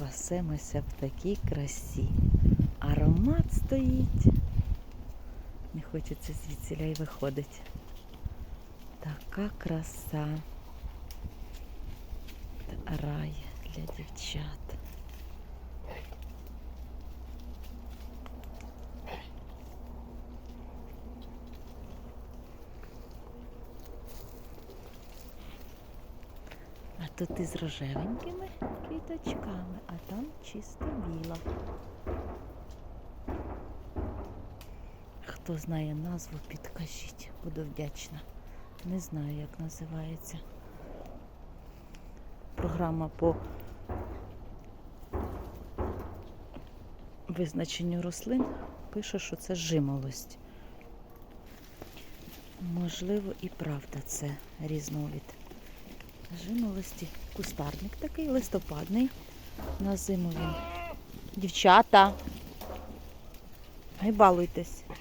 пасемося в такій красі. Аромат стоїть. Не хочеться звідсіля й виходить. Така краса. Рай для дівчат. А тут із рожевенькими квіточками, а там чисто біла. Хто знає назву, підкажіть, буду вдячна. Не знаю, як називається. Програма по визначенню рослин пише, що це жимолость. Можливо, і правда це різновид жимолості. Кустарник такий листопадний. На зиму він. Дівчата. Гайбалуйтесь. балуйтесь.